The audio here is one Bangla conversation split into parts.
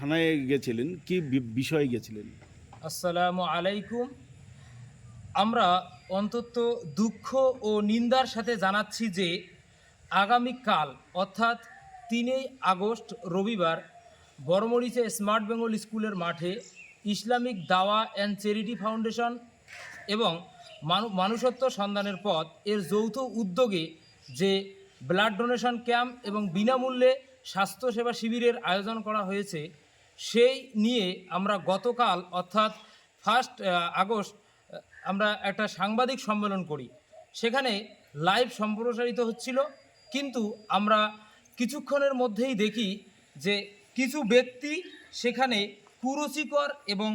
থানায় গেছিলেন, কি বিষয়ে গেছিলেন? আসসালামু আলাইকুম। আমরা অন্তত দুঃখ ও নিন্দার সাথে জানাচ্ছি যে, আগামীকাল, অর্থাৎ তিনই আগস্ট, রবিবার, বড়মরিচে স্মার্ট বেঙ্গল স্কুলের মাঠে ইসলামিক দাওয়া অ্যান্ড চ্যারিটি ফাউন্ডেশন এবং মানু মানুষত্ব সন্ধানের পথ এর যৌথ উদ্যোগে যে ব্লাড ডোনেশন ক্যাম্প এবং বিনামূল্যে স্বাস্থ্যসেবা শিবিরের আয়োজন করা হয়েছে সেই নিয়ে আমরা গতকাল, অর্থাৎ ফার্স্ট আগস্ট আমরা একটা সাংবাদিক সম্মেলন করি। সেখানে লাইভ সম্প্রসারিত হচ্ছিল। কিন্তু আমরা কিছুক্ষণের মধ্যেই দেখি যে কিছু ব্যক্তি সেখানে কুরুচিকর এবং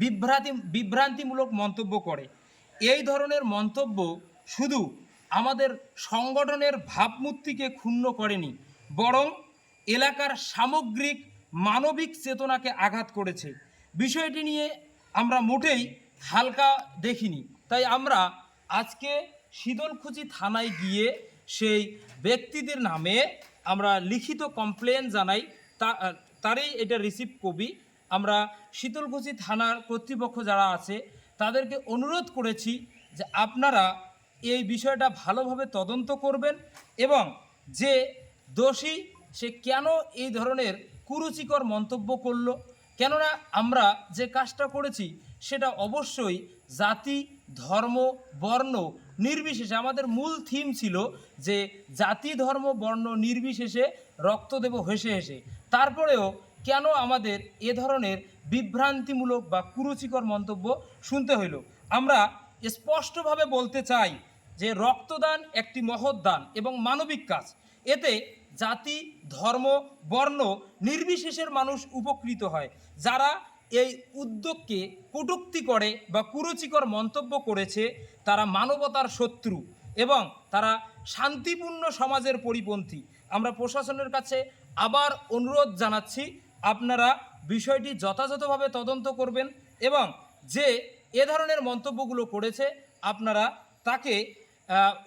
বিভ্রান্তি বিভ্রান্তিমূলক মন্তব্য করে। এই ধরনের মন্তব্য শুধু আমাদের সংগঠনের ভাবমূর্তিকে ক্ষুণ্ণ করেনি, বরং এলাকার সামগ্রিক মানবিক চেতনাকে আঘাত করেছে। বিষয়টি নিয়ে আমরা মোটেই হালকা দেখিনি। তাই আমরা আজকে শীতলকুচি থানায় গিয়ে সেই ব্যক্তিদের নামে আমরা লিখিত কমপ্লেন জানাই। তা, তারই এটা রিসিভ কপি আমরা শীতলকুচি থানার কর্তৃপক্ষ যারা আছে, তাদেরকে অনুরোধ করেছি যে আপনারা এই বিষয়টা ভালোভাবে তদন্ত করবেন এবং যে দোষী, সে কেন এই ধরনের কুরুচিকর মন্তব্য করল। কেননা আমরা যে কাজটা করেছি, সেটা অবশ্যই জাতি, ধর্ম, বর্ণ নির্বিশেষে, আমাদের মূল থিম ছিল যে জাতি, ধর্ম, বর্ণ নির্বিশেষে রক্ত দেব হেসে হেসে। তারপরেও কেন আমাদের এ ধরনের বিভ্রান্তিমূলক বা কুরুচিকর মন্তব্য শুনতে হইল? আমরা স্পষ্টভাবে বলতে চাই যে রক্তদান একটি মহৎ দান এবং মানবিক কাজ। এতে জাতি, ধর্ম, বর্ণ নির্বিশেষের মানুষ উপকৃত হয়। যারা এই উদ্যোগকে কটূক্তি করে বা কুরুচিকর মন্তব্য করেছে, তারা মানবতার শত্রু এবং তারা শান্তিপূর্ণ সমাজের পরিপন্থী। আমরা প্রশাসনের কাছে আবার অনুরোধ জানাচ্ছি, আপনারা বিষয়টি যথাযথভাবে তদন্ত করবেন এবং যে এ ধরনের মন্তব্যগুলো করেছে, আপনারা তাকে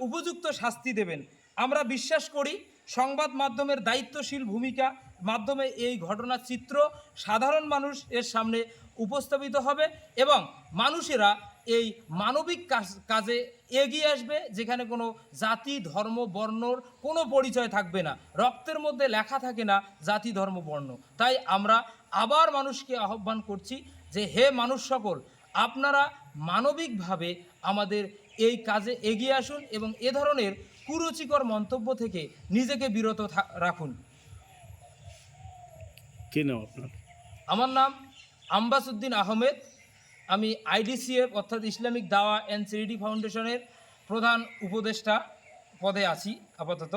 উপযুক্ত শাস্তি দেবেন। আমরা বিশ্বাস করি সংবাদ মাধ্যমের দায়িত্বশীল ভূমিকা মাধ্যমে এই ঘটনার চিত্র সাধারণ মানুষ এর সামনে উপস্থাপিত হবে এবং মানুষেরা এই মানবিক কাজ- এগিয়ে আসবে, যেখানে কোনো জাতি, ধর্ম, বর্ণর কোনো পরিচয় থাকবে না। রক্তের মধ্যে লেখা থাকে না জাতি, ধর্ম, বর্ণ। তাই আমরা আবার মানুষকে আহ্বান করছি যে, হে মানুষ সকল, আপনারা মানবিকভাবে আমাদের এই কাজে এগিয়ে আসুন এবং এ ধরনের কুরুচিকর মন্তব্য থেকে নিজেকে বিরত রাখুন। কে নাম আপনার? আমার নাম আম্বাসুদ্দিন আহমেদ। আমি আইডিসিএফ অর্থাৎ ইসলামিক দাওয়া অ্যান্ড সিরিডি ফাউন্ডেশনের প্রধান উপদেষ্টা পদে আছি আপাতত।